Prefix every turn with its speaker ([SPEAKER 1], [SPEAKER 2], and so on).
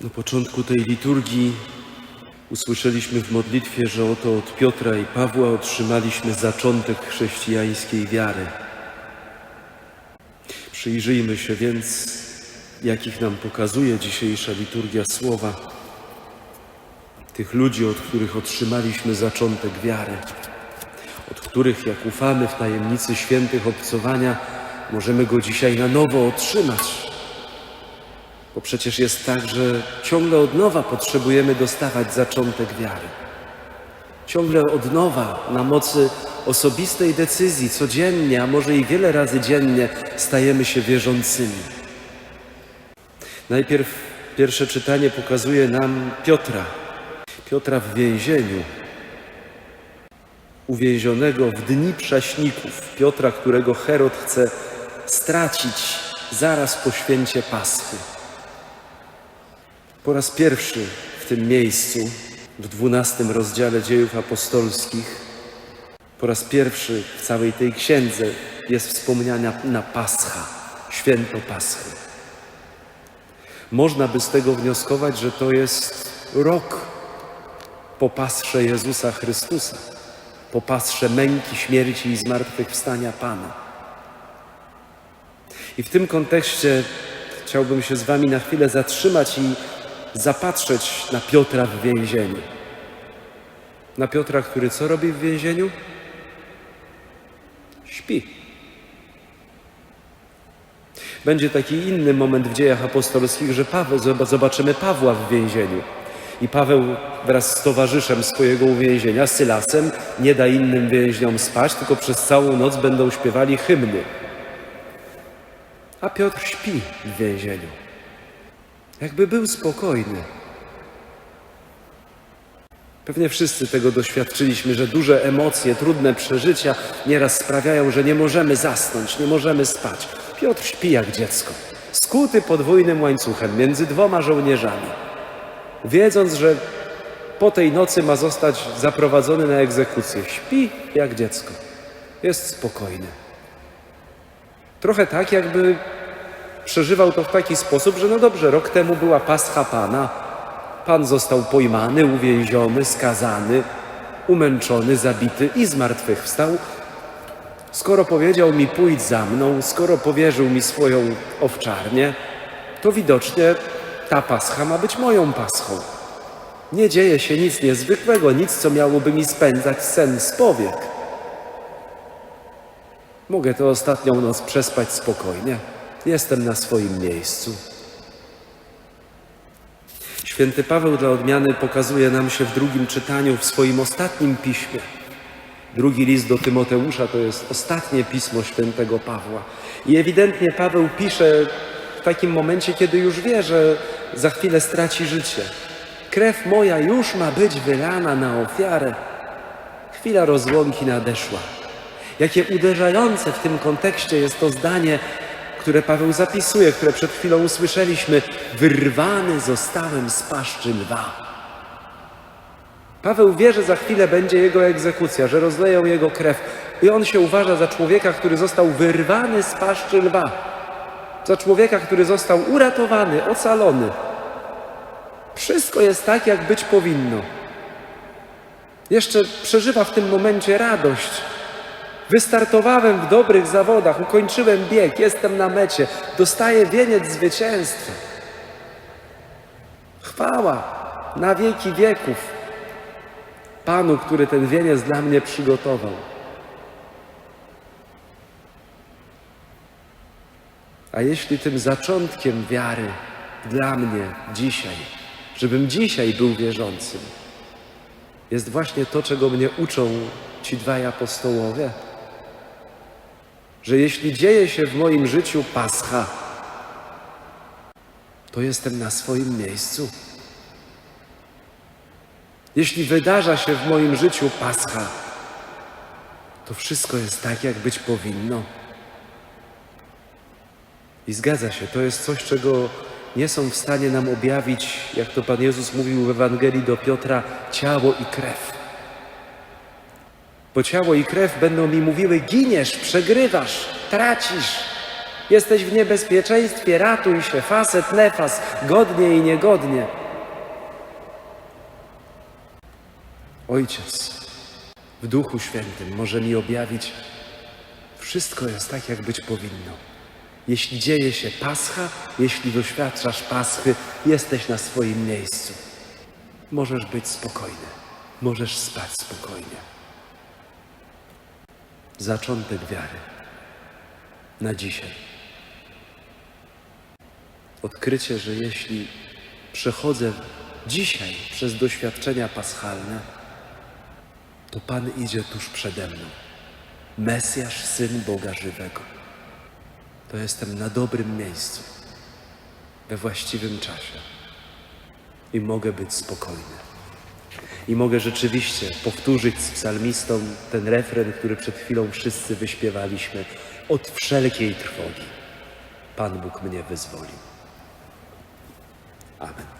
[SPEAKER 1] Na początku tej liturgii usłyszeliśmy w modlitwie, że oto od Piotra i Pawła otrzymaliśmy zaczątek chrześcijańskiej wiary. Przyjrzyjmy się więc, jakich nam pokazuje dzisiejsza liturgia słowa, tych ludzi, od których otrzymaliśmy zaczątek wiary, od których, jak ufamy w tajemnicy świętych obcowania, możemy go dzisiaj na nowo otrzymać. Bo przecież jest tak, że ciągle od nowa potrzebujemy dostawać zaczątek wiary. Ciągle od nowa, na mocy osobistej decyzji, codziennie, a może i wiele razy dziennie, stajemy się wierzącymi. Najpierw pierwsze czytanie pokazuje nam Piotra. Piotra w więzieniu. Uwięzionego w dni prześników. Piotra, którego Herod chce stracić zaraz po święcie Paschy. Po raz pierwszy w tym miejscu, w dwunastym rozdziale dziejów apostolskich, po raz pierwszy w całej tej księdze jest wspomniana na Pascha, święto Paschy. Można by z tego wnioskować, że to jest rok po Pasrze Jezusa Chrystusa, po Pasrze męki, śmierci i zmartwychwstania Pana. I w tym kontekście chciałbym się z Wami na chwilę zatrzymać i zapatrzeć na Piotra w więzieniu. Na Piotra, który co robi w więzieniu? Śpi. Będzie taki inny moment w dziejach apostolskich, że Paweł, zobaczymy Pawła w więzieniu. I Paweł wraz z towarzyszem swojego uwięzienia, Sylasem, nie da innym więźniom spać, tylko przez całą noc będą śpiewali hymny. A Piotr śpi w więzieniu. Jakby był spokojny. Pewnie wszyscy tego doświadczyliśmy, że duże emocje, trudne przeżycia nieraz sprawiają, że nie możemy zasnąć, nie możemy spać. Piotr śpi jak dziecko, skuty podwójnym łańcuchem między dwoma żołnierzami, wiedząc, że po tej nocy ma zostać zaprowadzony na egzekucję. Śpi jak dziecko, jest spokojny. Trochę tak, jakby przeżywał to w taki sposób, że no dobrze, rok temu była Pascha Pana, Pan został pojmany, uwięziony, skazany, umęczony, zabity i zmartwychwstał. Skoro powiedział mi pójdź za mną, skoro powierzył mi swoją owczarnię, to widocznie ta pascha ma być moją paschą. Nie dzieje się nic niezwykłego, nic, co miałoby mi spędzać sen z powiek. Mogę tę ostatnią noc przespać spokojnie. Jestem na swoim miejscu. Święty Paweł dla odmiany pokazuje nam się w drugim czytaniu w swoim ostatnim piśmie. Drugi list do Tymoteusza to jest ostatnie pismo świętego Pawła. I ewidentnie Paweł pisze w takim momencie, kiedy już wie, że za chwilę straci życie. Krew moja już ma być wylana na ofiarę. Chwila rozłąki nadeszła. Jakie uderzające w tym kontekście jest to zdanie, które Paweł zapisuje, które przed chwilą usłyszeliśmy. Wyrwany zostałem z paszczy lwa. Paweł wie, że za chwilę będzie jego egzekucja, że rozleją jego krew. I on się uważa za człowieka, który został wyrwany z paszczy lwa. Za człowieka, który został uratowany, ocalony. Wszystko jest tak, jak być powinno. Jeszcze przeżywa w tym momencie radość. Wystartowałem w dobrych zawodach, ukończyłem bieg, jestem na mecie, dostaję wieniec zwycięstwa. Chwała na wieki wieków Panu, który ten wieniec dla mnie przygotował. A jeśli tym zaczątkiem wiary dla mnie dzisiaj, żebym dzisiaj był wierzącym, jest właśnie to, czego mnie uczą ci dwaj apostołowie, że jeśli dzieje się w moim życiu Pascha, to jestem na swoim miejscu. Jeśli wydarza się w moim życiu Pascha, to wszystko jest tak, jak być powinno. I zgadza się, to jest coś, czego nie są w stanie nam objawić, jak to Pan Jezus mówił w Ewangelii do Piotra, ciało i krew. Bo ciało i krew będą mi mówiły: giniesz, przegrywasz, tracisz. Jesteś w niebezpieczeństwie, ratuj się, facet, nefas, godnie i niegodnie. Ojciec w Duchu Świętym może mi objawić, wszystko jest tak, jak być powinno. Jeśli dzieje się Pascha, jeśli doświadczasz Paschy, jesteś na swoim miejscu. Możesz być spokojny, możesz spać spokojnie. Zaczątek wiary na dzisiaj. Odkrycie, że jeśli przechodzę dzisiaj przez doświadczenia paschalne, to Pan idzie tuż przede mną. Mesjasz, Syn Boga żywego. To jestem na dobrym miejscu, we właściwym czasie i mogę być spokojny. I mogę rzeczywiście powtórzyć z psalmistą ten refren, który przed chwilą wszyscy wyśpiewaliśmy. Od wszelkiej trwogi Pan Bóg mnie wyzwolił. Amen.